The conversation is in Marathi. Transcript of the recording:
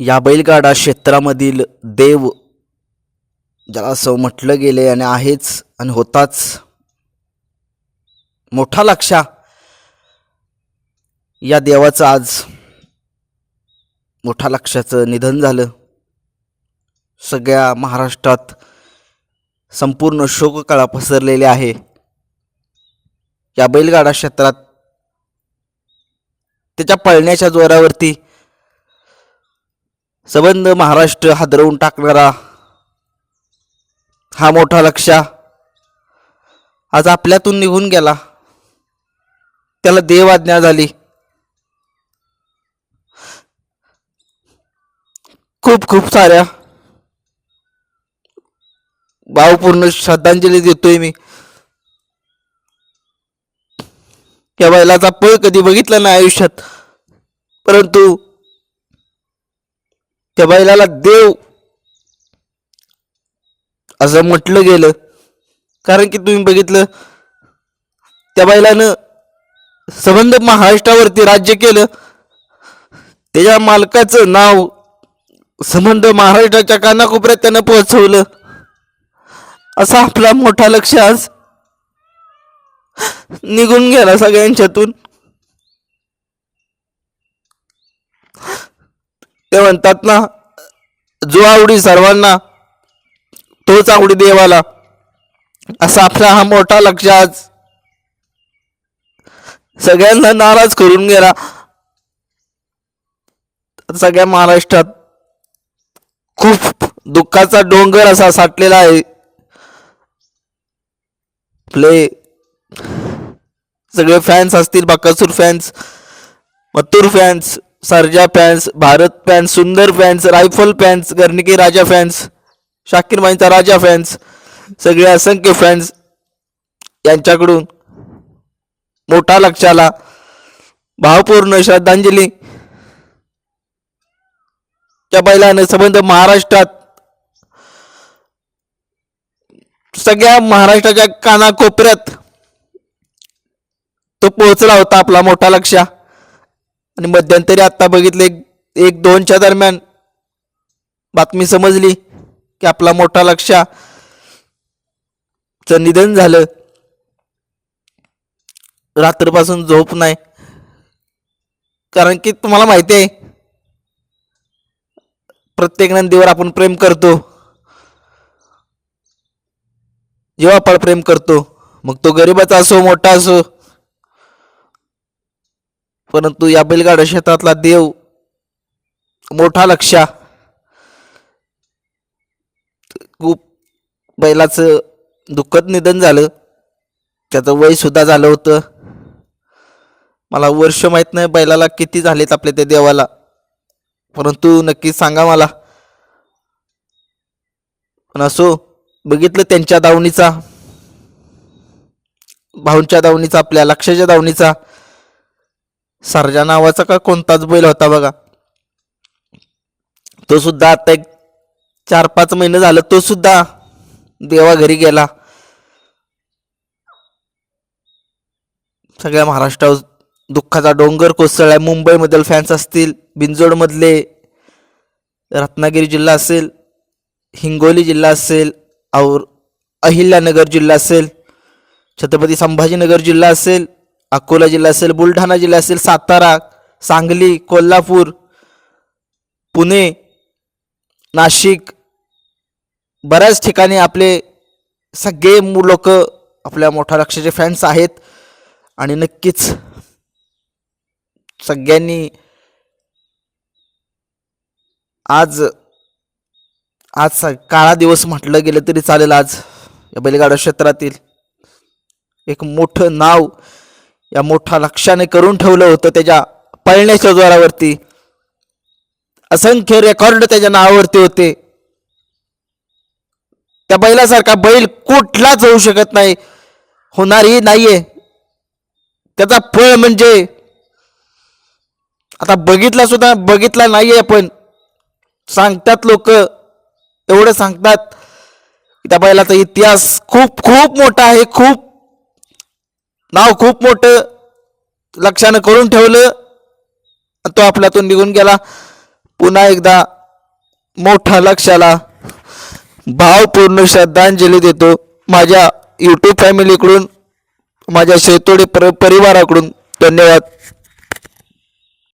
या बैलगाडा क्षेत्रामधील देव ज्याला असं म्हटलं गेले आणि आहेच आणि होताच. मोठा लक्षा या देवाचं आज मोठा लक्षाचं निधन झालं. सगळ्या महाराष्ट्रात संपूर्ण शोककळा पसरलेली आहे. या बैलगाडा क्षेत्रात त्याच्या पळण्याच्या जोरावरती संबंध महाराष्ट्र हादरवून टाकणारा हा मोठा लक्षा आज आपल्यातून निघून गेला. त्याला देव आज्ञा झाली. खूप खूप साऱ्या भावपूर्ण श्रद्धांजली देतोय मी. या बैलाचा पळ कधी बघितला नाही आयुष्यात. परंतु त्या बैलाला देव असं म्हटलं गेलं. कारण की तुम्ही बघितलं त्या बैलानं संबंध महाराष्ट्रावरती राज्य केलं. त्याच्या मालकाचं नाव संबंध महाराष्ट्राच्या कानाकोपऱ्यात त्यानं पोहोचवलं. असा आपला मोठा लक्ष आज निघून गेला सगळ्यांच्यातून. ते म्हणतात ना जो आवडी सर्वांना तोच आवडी देवाला. असा आपला हा मोठा लक्ष आज. सगळ्यांना नाराज करून गेला. सगळ्या महाराष्ट्रात खूप दुःखाचा डोंगर असा साठलेला आहे. आपले सगळे फॅन्स असतील Bakasur fans Mathur fans Sarja fans Bharat fans Sundar fans rifle fans गर्निकी राजा फॅन्स शाकिर माईंचा राजा फॅन्स सगळे असंख्य फॅन्स यांच्याकडून मोठा लक्षाला भावपूर्ण श्रद्धांजली. त्या बैलाने संबंध महाराष्ट्रात सगळ्या महाराष्ट्राच्या कानाकोपऱ्यात तो पोहोचला होता आपला मोठा लक्ष आणि मध्यंतरी आत्ता बघितलं एक एक दोनच्या दरम्यान बातमी समजली की आपला मोठा लक्ष च निधन झालं. रात्रपासून झोप नाही. कारण की तुम्हाला माहिती आहे प्रत्येक नंदीवर आपण प्रेम करतो. जेव्हा आपण प्रेम करतो मग तो गरीबाचा असो मोठा असो परंतु या बैलगाडा क्षेत्रातला देव मोठा लक्षा खूप बैलाचं दुःखद निधन झालं. त्याचं वयसुद्धा झालं होतं. मला वर्ष माहीत नाही बैलाला किती झालेत आपल्या त्या देवाला. परंतु नक्की सांगा मला. पण असो बघितलं त्यांच्या दावणीचा भाऊंच्या दावणीचा आपल्या लक्षाच्या दावणीचा सर्जा नावाचा का कोणताच बैल होता बघा. तो सुद्धा आता एक चार पाच महिने झालं तो सुद्धा देवा घरी गेला. सगळ्या महाराष्ट्रावर दुःखाचा डोंगर कोसळलाय. मुंबईमधील फॅन्स असतील बिंजोडमधले रत्नागिरी जिल्हा असेल हिंगोली जिल्हा असेल और अहिल्यानगर जिल्हा असेल छत्रपती संभाजीनगर जिल्हा असेल अकोला जिल्हा असेल बुलढाणा जिल्हा असेल सातारा सांगली कोल्हापूर पुणे नाशिक बऱ्याच ठिकाणी आपले सगळे लोक आपल्या मोठ्या लक्षाचे फॅन्स आहेत. आणि नक्कीच सगळ्यांनी आज आज काळा दिवस म्हटलं गेलं तरी चालेल आज. या बैलगाडा क्षेत्रातील एक मोठं नाव या मोठा लक्षाने करून ठेवलं होतं त्याच्या पळण्याच्या जोरावरती. असंख्य रेकॉर्ड त्याच्या नावावरती होते. त्या बैलासारखा बैल कुठलाच होऊ शकत नाही होणारही नाहीये. त्याचा फळ म्हणजे आता बघितला सुद्धा बघितला नाहीये आपण. सांगतात लोक एवढं सांगतात. त्या बैलाचा इतिहास खूप खूप मोठा आहे खूप नाव खूप मोठं लक्षानं करून ठेवलं. तो आपल्यातून निघून गेला. पुन्हा एकदा मोठा लक्षाला भावपूर्ण श्रद्धांजली देतो. माझ्या यूट्यूब फॅमिलीकडून माझ्या शेतोडे पर परिवाराकडून धन्यवाद.